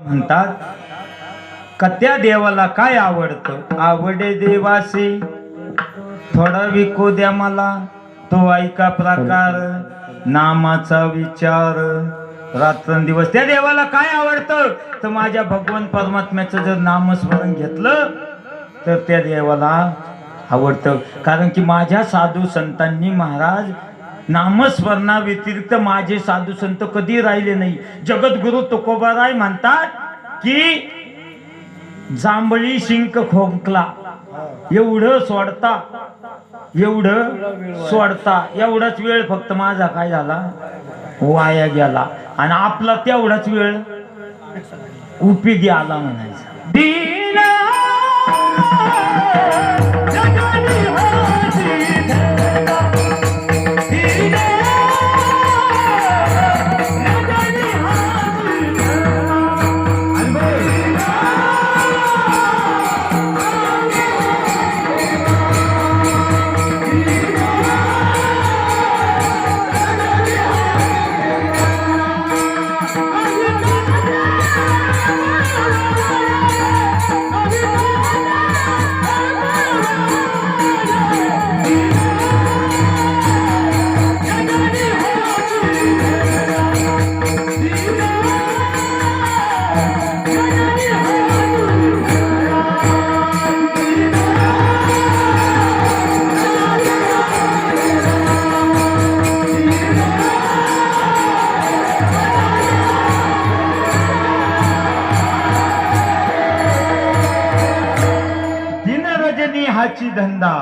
म्हणतात का त्या देवाला काय आवडतं? आवडे देवासे? थोडा विको द्या मला. तो ऐका प्रकार नामाचा विचार. रात्रंदिवस त्या देवाला काय आवडतं? तर माझ्या भगवान परमात्म्याचं जर नामस्मरण घेतलं तर त्या देवाला आवडतं. कारण की माझ्या साधू संतांनी महाराज नामस्मरणा व्यतिरिक्त माझे साधू संत कधी राहिले नाही. जगद्गुरु तुकोबाराय म्हणतात की जांभळी शिंक खोंकला. एवढं सोडता एवढं सोडता. एवढाच वेळ फक्त माझा काय झाला? वाया गेला. आणि आपला तेवढाच वेळ उपयोगी आला म्हणायचा. रजनी धंदा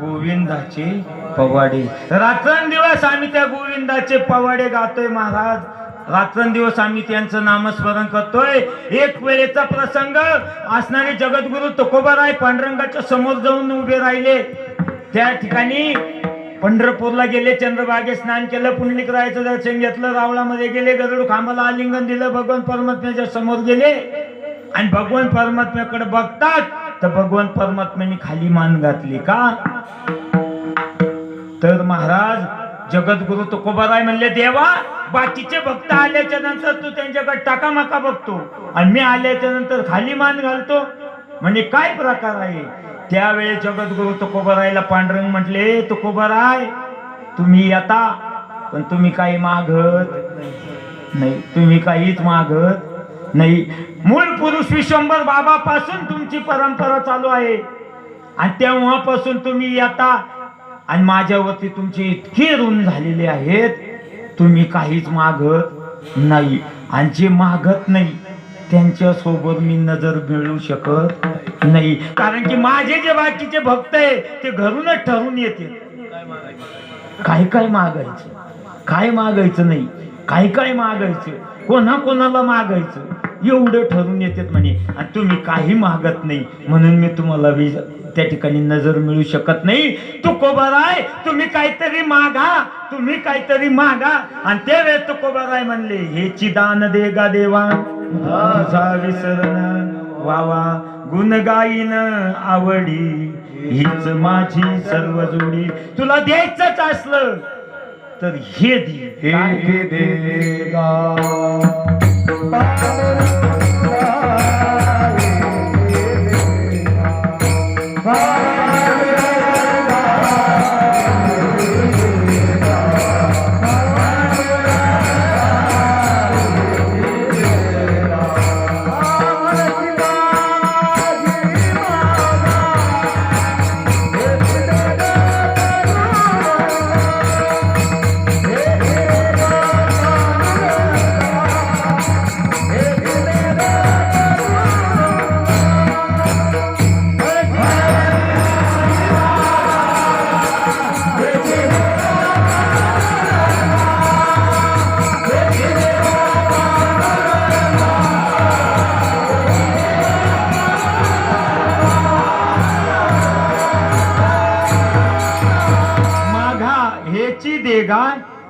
गोविंदाचे पवाडे. रात्रंदिवस आम्ही त्या गोविंदाचे पवाडे गातोय महाराज. रात्रंदिवस आम्ही त्यांचं नामस्मरण करतोय. एक वेळेचा प्रसंग असणारे जगद्गुरु तुकोबाराय पांडुरंगाच्या समोर जाऊन उभे राहिले. त्या ठिकाणी पंढरपूरला गेले चंद्रभागे स्नान केलं पुंडलिक रायाचं दर्शन घेतलं रावळामध्ये गेले गरुड खांबाला आलिंगन दिलं भगवान परमात्म्याच्या समोर गेले. आणि भगवान परमात्म्याकडे बघतात तर भगवान परमात्म्याने खाली मान घातली का? तर महाराज जगद्गुरु तुकोबाराय म्हणले देवा बाकीचे भक्त आल्याच्यानंतर तू त्यांच्याकडे टाकामाका बघतो. आणि मी आल्याच्यानंतर खाली मान घालतो. म्हणजे काय प्रकार आहे? त्यावेळेस जगद्गुरु तुकोबारायला पांडुरंग म्हटले तुकोबाराय तुम्ही येता पण तुम्ही काही मागत नाही. तुम्ही काहीच मागत नाही. मूळ पुरुष विश्वंभर बाबापासून तुमची परंपरा चालू आहे. आणि तेव्हापासून तुम्ही येता आणि माझ्यावरती तुमचे इतके ऋण झालेले आहेत तुम्ही काहीच मागत नाही. आणि जे मागत नाही त्यांच्यासोबत मी नजर मिळू शकत नाही. कारण की माझे जे बाकीचे भक्त आहे ते घरूनच ठरून येते काय काय मागायचं? काय मागायचं नाही? काय काय मागायचं? कोणा कोणाला मागायचं? एवढं ठरून येतात म्हणे. आणि तुम्ही काही मागत नाही. म्हणून मी तुम्हाला वीज त्या ठिकाणी नजर मिळू शकत नाही. तू कोबराय तुम्ही काहीतरी मागा. तुम्ही काहीतरी मागा. आणि ते वेळ तू कोबराय म्हणले हेची दान दे गा देवा. माझा विसरण वावा गुण गाईन आवडी. हीच माझी सर्व जोडी. तुला द्यायचंच असलं तर हे दे. हे देगा Bye.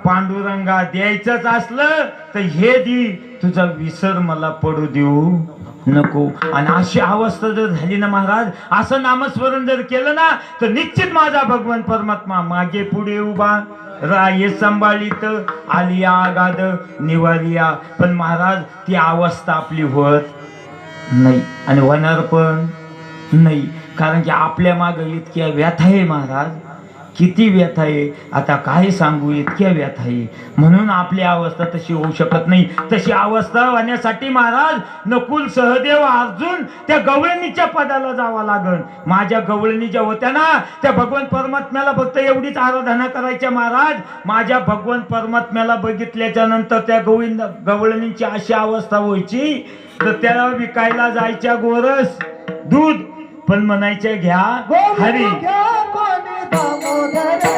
पांडुरंगा द्यायचंच असलं तर हे दी तुझा विसर मला पडू देऊ नको. आणि अशी अवस्था जर झाली ना महाराज असं नामस्मरण जर केलं ना तर निश्चित माझा भगवान परमात्मा मागे पुढे उभा. राये संभाळीत आलिया आगाद निवारिया. पण महाराज ती अवस्था आपली होत नाही आणि होणार पण नाही. कारण की आपल्या माग इतक्या व्यथा आहे महाराज. किती व्यथा आहे? आता काय सांगू इतक्या व्यथा आहे. म्हणून आपली अवस्था तशी होऊ शकत नाही. तशी अवस्था होण्यासाठी महाराज नकुल सहदेव अर्जुन त्या गवळणीच्या पदाला जावं लागल. माझ्या गवळणीच्या होत्या ना त्या भगवान परमात्म्याला फक्त एवढीच आराधना करायच्या महाराज. माझ्या भगवान परमात्म्याला बघितल्याच्या नंतर त्या गोविंद गवळणीची अशी अवस्था व्हायची तर त्याला विकायला जायच्या गोरस दूध. पण म्हणायचे घ्या हरी. घ्या कोणी दामोदर